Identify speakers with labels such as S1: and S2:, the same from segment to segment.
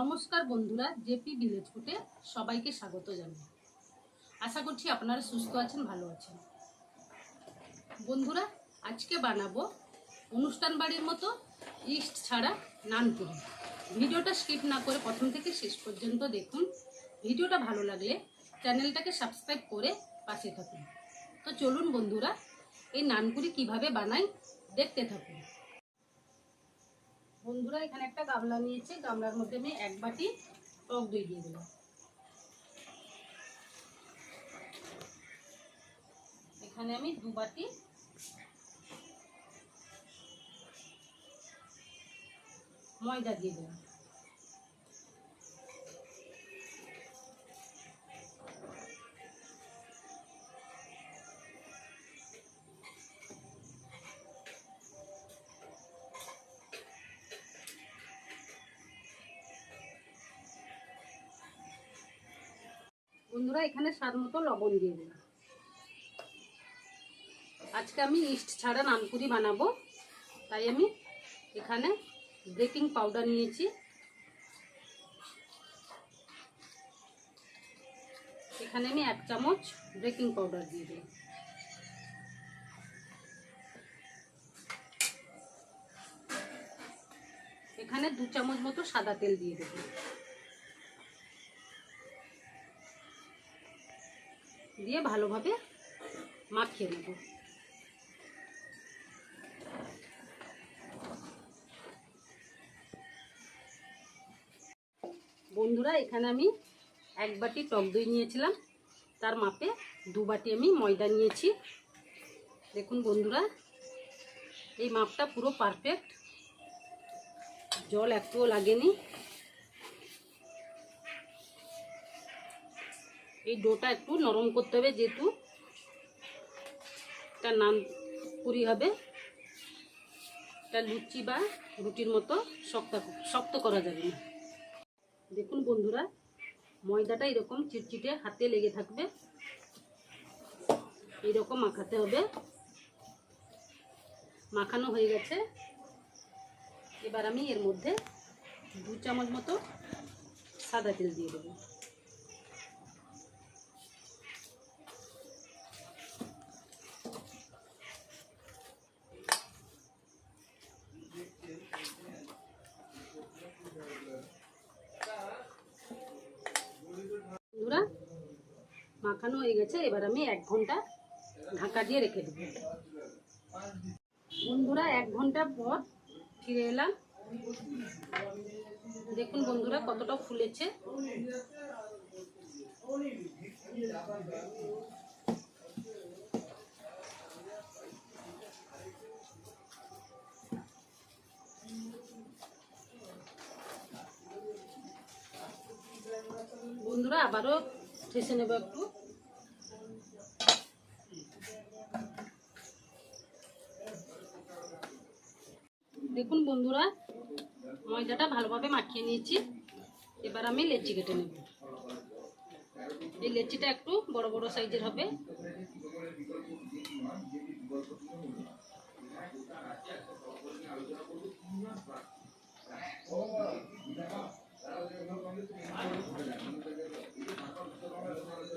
S1: নমস্কার বন্ধুরা, JP village ফুটে সবাইকে স্বাগত জানাই। আশা করছি আপনারা সুস্থ আছেন, ভালো আছেন। বন্ধুরা, আজকে বানাবো অনুষ্ঠান বাড়ির মতো ইস্ট ছাড়া নানপুরি ভিডিওটা স্কিপ না করে প্রথম থেকে শেষ পর্যন্ত দেখুন। ভিডিওটা ভালো লাগলে চ্যানেলটাকে সাবস্ক্রাইব করে পাশে থাকুন। তো চলুন বন্ধুরা, এই নানপুরি কীভাবে বানাই দেখতে থাকুন। বন্ধুরা এখানে একটা গামলা নিয়েছি, গামলার মধ্যে আমি এক বাটি টক দই দিয়ে দিলাম এখানে আমি দু বাটি ময়দা দিয়ে দিলাম বন্ধুরা এখানে স্বাদ মতো লবণ দিয়ে দিলাম আজকে আমি ইস্ট ছাড়া নানপুরি বানাবো। তাই আমি এখানে বেকিং পাউডার নিয়েছি। এখানে আমি এক চামচ বেকিং পাউডার দিয়ে দিলাম। এখানে দু চামচ মতো সাদা তেল দিয়ে দেবো দিয়ে ভালোভাবে মাখিয়ে নেব। বন্ধুরা, এখানে আমি এক বাটি টক দই নিয়েছিলাম। তার মাপে দু বাটি আমি ময়দা নিয়েছি। দেখুন বন্ধুরা, এই মাপটা পুরো পারফেক্ট জল একটুও লাগেনি। এই ডোটা একটু নরম করতে হবে, যেহেতু এটা নান পুরি হবে। এটা লুচি বা রুটির মতো শক্ত শক্ত করা যাবে না। দেখুন বন্ধুরা, ময়দাটা এরকম চিটচিটে হাতে লেগে থাকবে। এইরকম মাখাতে হবে। মাখানো হয়ে গেছে। এবার আমি এর মধ্যে দু চামচ মতো সাদা তেল দিয়ে দেবো। মাখানো হয়ে গেছে, এবার আমি এক ঘণ্টা ঢাকা দিয়ে রেখে দেবো। বন্ধুরা, এক ঘণ্টা পর ফিরে এলাম। দেখুন বন্ধুরা, কতটা ফুলেছে। বন্ধুরা, আবারও ঠেসে নেব একটু। দেখুন বন্ধুরা, ময়দাটা ভালোভাবে মাখিয়ে নিয়েছি। এবার আমি লেচি কেটে নেব। এই লেচিটা একটু বড় বড় সাইজের হবে।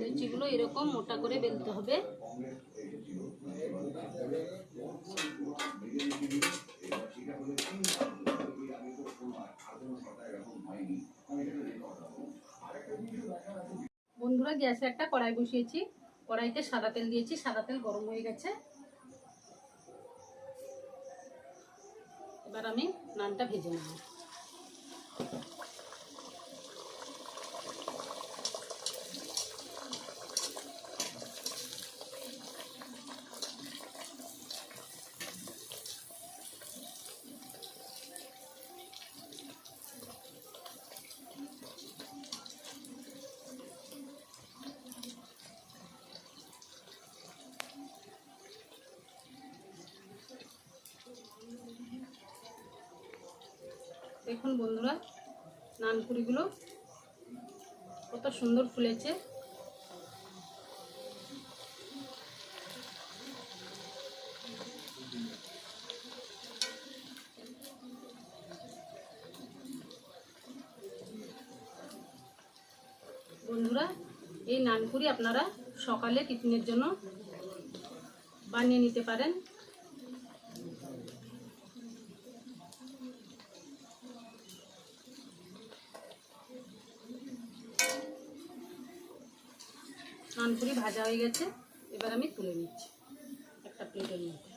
S1: লেচিগুলো এরকম মোটা করে বেলতে হবে। বন্ধুরা, গ্যাসে একটা কড়াই বসিয়েছি। কড়াইতে সাদা তেল দিয়েছি। সাদা তেল গরম হয়ে গেছে। এবার আমি নানটা ভেজে নেব। দেখুন বন্ধুরা নানপুরিগুলো কত সুন্দর ফুলেছে। বন্ধুরা, এই নানপুরি আপনারা সকালে টিফিনের জন্য বানিয়ে নিতে পারেন। নানপুরি ভাজা হয়ে গেছে। এবার আমি তুলে নিচ্ছি। একটা প্লেটের মধ্যে।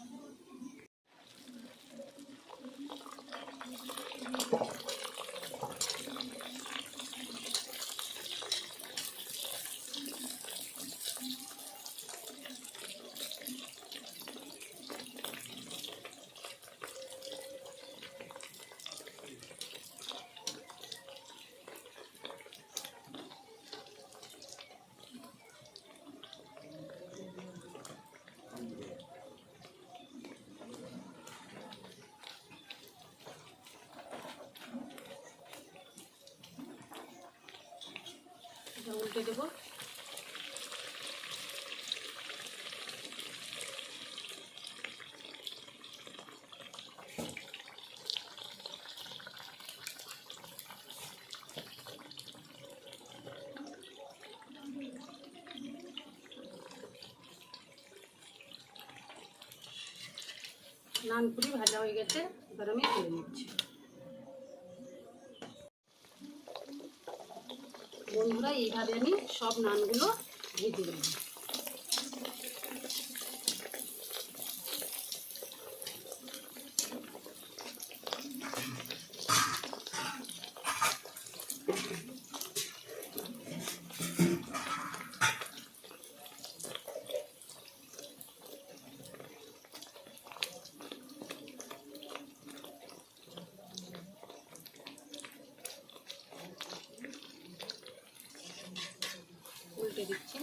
S1: উল্টে দেবো। নানপুরি ভাজা হয়ে গেছে এবার আমি তুলে নিচ্ছি। বন্ধুরা এইভাবে আমি সব নানগুলো ভেজে দেবো উল্টে দিচ্ছি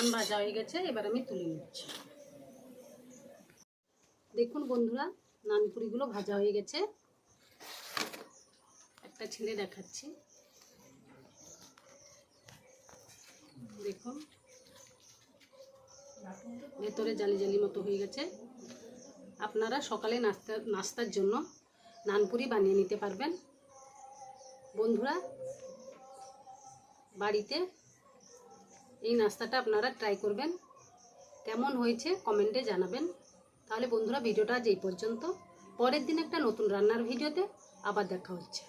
S1: নান ভাজা হয়ে গেছে, এবার আমি তুলে নিচ্ছি। দেখুন বন্ধুরা, নানপুরিগুলো ভাজা হয়ে গেছে। একটা ছেলে দেখাচ্ছি। দেখুন, ভেতরে জালি জালি মতো হয়ে গেছে। আপনারা সকালে নাস্তা, নাস্তার জন্য নানপুরি বানিয়ে নিতে পারবেন। বন্ধুরা, বাড়িতে এই নাস্তাটা আপনারা ট্রাই করবেন। কেমন হয়েছে কমেন্টে জানাবেন। তাহলে বন্ধুরা, ভিডিওটা আজ এই পর্যন্ত। পরের দিন একটা নতুন রান্নার ভিডিওতে আবার দেখা হচ্ছে।